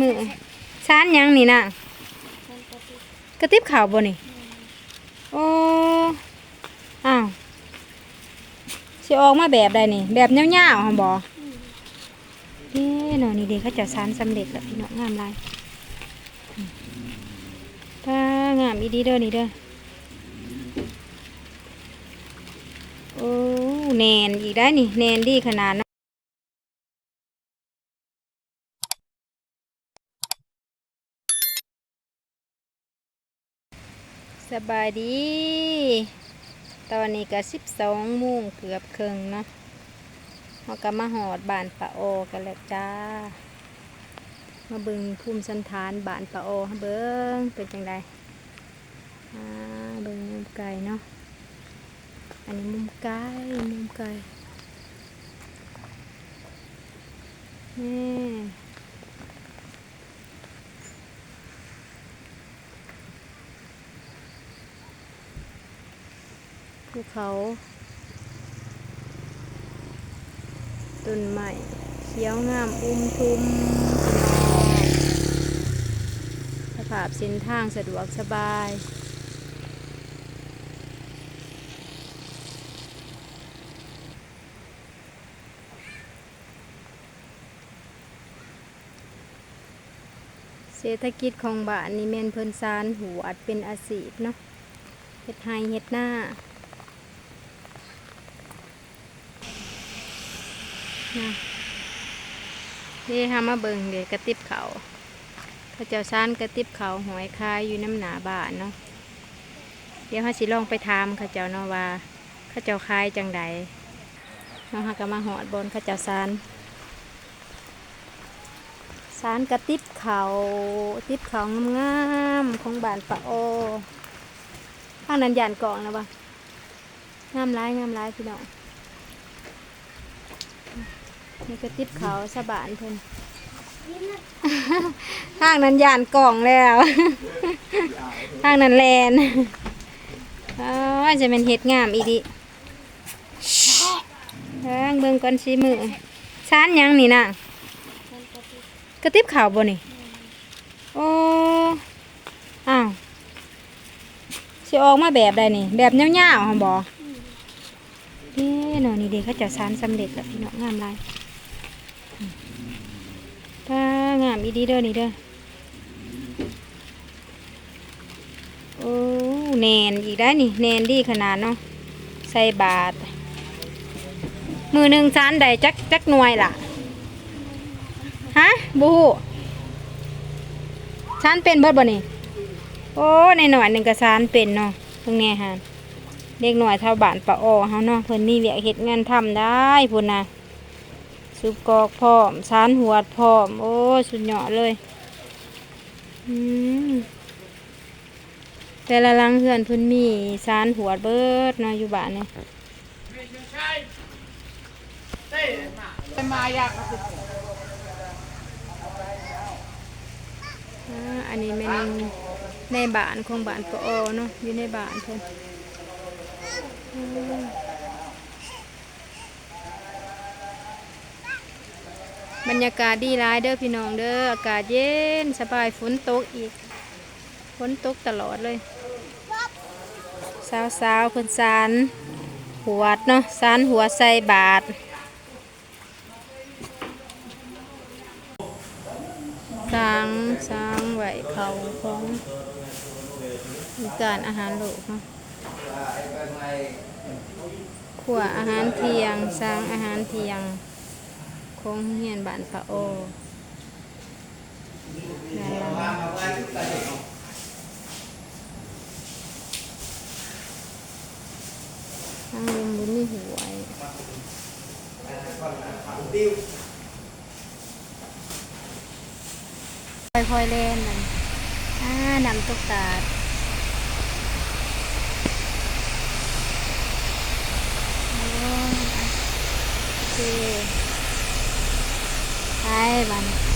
มือชานยังนี่น่ะกระติบข่าวบ่นี่โอ้อ้าวสิออกมาแบบใดนี่ แบบยาวๆหั่นบ่เด้เนาะนี่เด้เขาจะสานสำเร็จแล้วพี่น้องงามหลายอืมถ้างามอีดีเด้อนี่เด้อโอ้แนนอีกได้นี่แนนดีขนาด สบายดี ตอนนี้ก็สิบสองโมงเกือบครึ่งเนาะเราก็มาหอดบานปะโอกันแล้วจ้า มาเบิงภูมิสันฐานบานปะโอเบิงเป็นจังไดอ่าเบิงมุมไก่เนาะ อันนี้มุมไก่มุมไก่นี่ ภูเขา ต้นไม้เขียวงามอุ้มทุมสภาพเส้นทางสะดวกสบายเศรษฐกิจของบ้านนี่แม่นเพิ่นซานหูอัดเป็นอาชีพเนาะเฮ็ดไฮเฮ็ดหน้า นะนี่ทำมาเบิงเดี๋ยวกระติบเขาเขาเจ้าซานกระติบเขาหอยคายอยู่น้ำหนาบ้านเนาะเดี๋ยวเขาสิลองไปถามเขาเจ้าเนาะว่าเขาเจ้าคายจังใดเนาะเขาก็มาหอดบนเขาเจ้าซานสารกระติบเขาติบเขางามๆของบ้านปะโอข้างนั้นยานกองนะบ่งามร้ายงามร้ายพี่น้อง นี่กระติบเขาสะบานเพิ่นข้างนั้นยานกล่องแล้วข้างนั้นแลนอ๋อจะเป็นเห็ดงามอีดิเบิ่งเบิ่งก่อนสิมือชานยังนี่น่ะกระติบข่าวบ่นี่โอ้อ้าวสิออกมาแบบใดนี่ แบบยาวๆหั่นบ่เด้เนาะนี่เด้เขาจะสานสำเร็จแล้วพี่น้องงามหลาย อีดีเด้อนี่เด้อโอ้แนนอีกได้นี่แนนดีขนาดเนาะใส่บาท มือหนึ่งจานใดจักจักหน่วยล่ะฮะบฮูชานเป็นเบิดบ่นี่โอ้ในหน่อยหนึ่งกระชานเป็นเนาะตรงนี้ฮะเด็กหน่อยเท่าบ้านปะออเฮาเนาะเพิ่นมีเวียกเฮ็ดงานทำได้พุ่นนะ สุบกอกพร้อมชานหัวพร้อม โอ้สุดยอดเลยแต่ละลังเฮือนพิ่นมีชานหัวเบิดเนาะอยู่บ้านเนี่ยมาอยากอันนี้แม่นในบ้านของบ้านปอเนาะอยู่ในบ้านเพิ่อืม บรรยากาศดีร้ายเด้อพี่น้องเด้ออากาศเย็นสบายฝนตกอีกฝนตกตลอดเลยสาวสาวๆเพิ่นสานหัวดเนาะสานหัวใส่บาทสร้างสร้างไหวเขาของการอาหารโลกเนาะขวอาหารเที่ยงสร้างอาหารเที่ยง ของเฮียนบ้านพระโอทางลงบุญมีหวยค่อยๆเล่นมันอ่านำตุ๊กตาโอเค 잘 만들